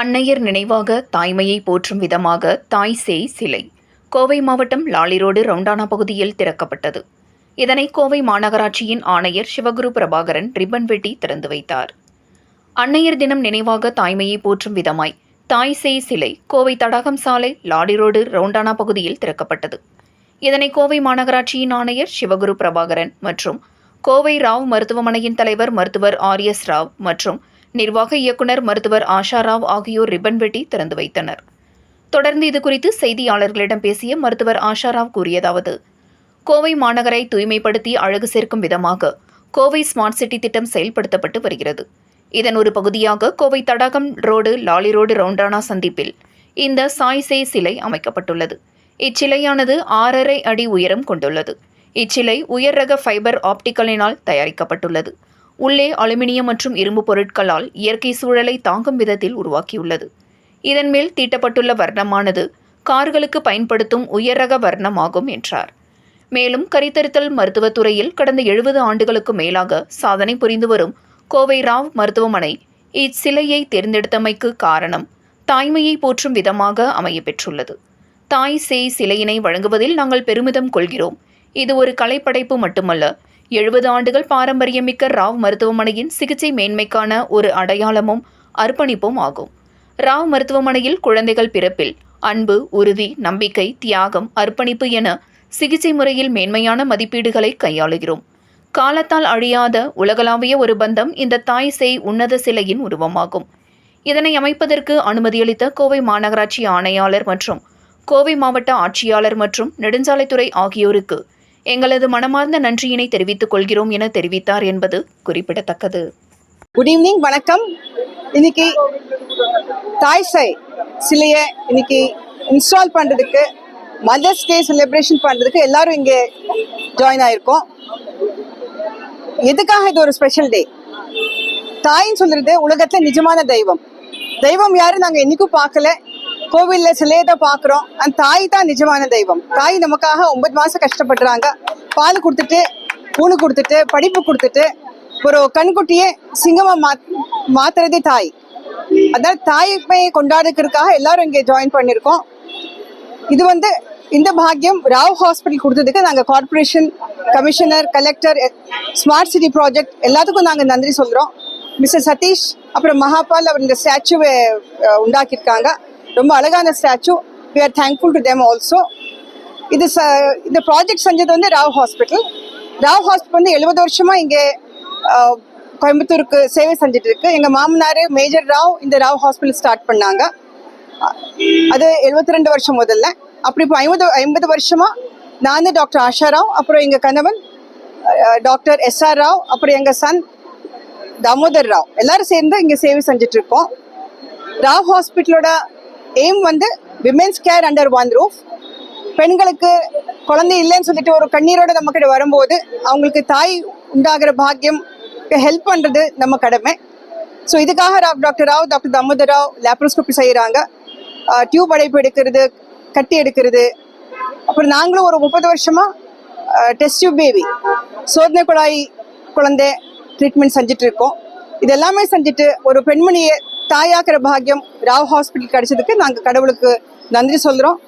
அன்னையர் நினைவாக தாய்மையை போற்றும் விதமாக தாய் சேய் சிலை கோவை மாவட்டம் லாலிரோடு ரவுண்டானா பகுதியில் திறக்கப்பட்டது. இதனை கோவை மாநகராட்சியின் ஆணையர் சிவகுரு பிரபாகரன் ரிப்பன் வெட்டி திறந்து வைத்தார். அன்னையர் தினம் நினைவாக தாய்மையை போற்றும் விதமாய் தாய் சேய் சிலை கோவை தடாகம் சாலை லாலிரோடு ரவுண்டானா பகுதியில் திறக்கப்பட்டது. இதனை கோவை மாநகராட்சியின் ஆணையர் சிவகுரு பிரபாகரன் மற்றும் கோவை ராவ் மருத்துவமனையின் தலைவர் மருத்துவர் ஆர் எஸ் ராவ் மற்றும் நிர்வாக இயக்குனர் மருத்துவர் ஆஷா ராவ் ஆகியோர் ரிப்பன் வெட்டி திறந்து வைத்தனர். தொடர்ந்து இதுகுறித்து செய்தியாளர்களிடம் பேசிய மருத்துவர் ஆஷா ராவ் கூறியதாவது கோவை மாநகரை தூய்மைப்படுத்தி அழகு சேர்க்கும் விதமாக கோவை ஸ்மார்ட் சிட்டி திட்டம் செயல்படுத்தப்பட்டு வருகிறது. இதன் ஒரு பகுதியாக Kovai Thadagam road Lali road roundabout சந்திப்பில் இந்த சாய்சே சிலை அமைக்கப்பட்டுள்ளது. இச்சிலையானது ஆறரை அடி உயரம் கொண்டுள்ளது. இச்சிலை உயர் ரக ஃபைபர் ஆப்டிக்கலினால் தயாரிக்கப்பட்டுள்ளது. உள்ளே அலுமினியம் மற்றும் இரும்பு பொருட்களால் இயற்கை சூழலை தாங்கும் விதத்தில் உருவாக்கியுள்ளது. இதன் மேல் தீட்டப்பட்டுள்ள வர்ணமானது கார்களுக்கு பயன்படுத்தும் உயர் ரக வர்ணமாகும் என்றார். மேலும் கரித்தரித்தல் மருத்துவத் துறையில் கடந்த எழுபது ஆண்டுகளுக்கு மேலாக சாதனை புரிந்து வரும் கோவை ராவ் மருத்துவமனை இச்சிலையை தேர்ந்தெடுத்தமைக்கு காரணம் தாய்மையை போற்றும் விதமாக அமைய பெற்றுள்ளது. தாய் சேய் சிலையினை வழங்குவதில் நாங்கள் பெருமிதம் கொள்கிறோம். இது ஒரு கலைப்படைப்பு மட்டுமல்ல எழுபது ஆண்டுகள் பாரம்பரியமிக்க ராவ் மருத்துவமனையின் சிகிச்சை மேன்மைக்கான ஒரு அடையாளமும் அர்ப்பணிப்பும் ஆகும். ராவ் மருத்துவமனையில் குழந்தைகள் பிறப்பில் அன்பு உறுதி நம்பிக்கை தியாகம் அர்ப்பணிப்பு என சிகிச்சை முறையில் மேன்மையான மதிப்பீடுகளை கையாளுகிறோம். காலத்தால் அழியாத உலகளாவிய ஒரு பந்தம் இந்த தாய் செய் உன்னத சிலையின் உருவமாகும். இதனை அமைப்பதற்கு அனுமதியளித்த கோவை மாநகராட்சி ஆணையாளர் மற்றும் கோவை மாவட்ட ஆட்சியாளர் மற்றும் நெடுஞ்சாலைத்துறை ஆகியோருக்கு எங்களது மனமார்ந்த நன்றியினை தெரிவித்துக் கொள்கிறோம் என தெரிவித்தார் என்பது குறிப்பிடத்தக்கது. குட் ஈவினிங் வணக்கம். இன்னைக்கு தாய் சை சிலையை இன்னைக்கு இன்ஸ்டால் பண்ணுறதுக்கு மதர்ஸ் டே செலிப்ரேஷன் பண்ணுறதுக்கு எல்லாரும் இங்கே ஜாயின் ஆயிருக்கோம். எதுக்காக இது ஒரு ஸ்பெஷல் டே தாயின்னு சொல்றது உலகத்துல நிஜமான தெய்வம். தெய்வம் யாரும் நாங்கள் என்னைக்கும் பார்க்கல. கோவில்ல சிலையை தான் பார்க்குறோம். அந்த தாய் தான் நிஜமான தெய்வம். தாய் நமக்காக ஒன்பது மாசம் கஷ்டப்படுறாங்க. பால் கொடுத்துட்டு பூணு கொடுத்துட்டு படிப்பு கொடுத்துட்டு ஒரு கண்குட்டியே சிங்கமா மா மாத்துறதே தாய். அதனால தாய்மையை கொண்டாடுக்கிறதுக்காக எல்லாரும் இங்கே ஜாயின் பண்ணியிருக்கோம். இது வந்து இந்த பாக்கியம் ராவ் ஹாஸ்பிட்டல் கொடுத்ததுக்கு நாங்கள் corporation commissioner collector smart city project எல்லாத்துக்கும் நாங்கள் நன்றி சொல்கிறோம் மிஸ்டர் சதீஷ் அப்புறம் மகாபால் அவர் இந்த ஸ்டாச்சுவை உண்டாக்கியிருக்காங்க. ரொம்ப அழகான statue. We are thankful to them also இது ச இந்த ப்ராஜெக்ட் செஞ்சது வந்து ராவ் ஹாஸ்பிட்டல் ராவ் ஹாஸ்பிட்டல் வந்து எழுபது வருஷமாக இங்கே கோயம்புத்தூருக்கு சேவை செஞ்சுட்டு இருக்கு. எங்கள் மாமனார் மேஜர் ராவ் இந்த ராவ் ஹாஸ்பிட்டல் ஸ்டார்ட் பண்ணாங்க. அது எழுபத்தி ரெண்டு வருஷம் முதல்ல. அப்படி இப்போ ஐம்பது ஐம்பது வருஷமாக நான் டாக்டர் ஆஷா ராவ் அப்புறம் எங்கள் கணவன் டாக்டர் எஸ்ஆர் ராவ் அப்புறம் எங்கள் சன் தாமோதர் ராவ் எல்லாரும் சேர்ந்து இங்கே சேவை செஞ்சுட்டு இருக்கோம். ராவ் ஹாஸ்பிட்டலோட எய்ம் வந்து women's care under one roof. பெண்களுக்கு குழந்தை இல்லைன்னு சொல்லிட்டு ஒரு கண்ணீரோட நம்ம கிட்ட வரும்போது அவங்களுக்கு தாய் உண்டாகிற பாக்கியம் ஹெல்ப் பண்ணுறது நம்ம கடமை. ஸோ இதுக்காக Rao doctor Rao doctor Damodar Rao laparoscopy செய்கிறாங்க டியூப் அடைப்பு எடுக்கிறது கட்டி எடுக்கிறது. அப்புறம் நாங்களும் ஒரு முப்பது வருஷமாக டெஸ்ட் டியூப் பேபி சோதனை குழாய் குழந்தை ட்ரீட்மெண்ட் செஞ்சுட்டு இருக்கோம். இது எல்லாமே செஞ்சுட்டு ஒரு பெண்மணியை தாயாக்குற பாக்கியம் ராவ் ஹாஸ்பிட்டல் கிடைச்சதுக்கு நாங்கள் கடவுளுக்கு நன்றி சொல்கிறோம்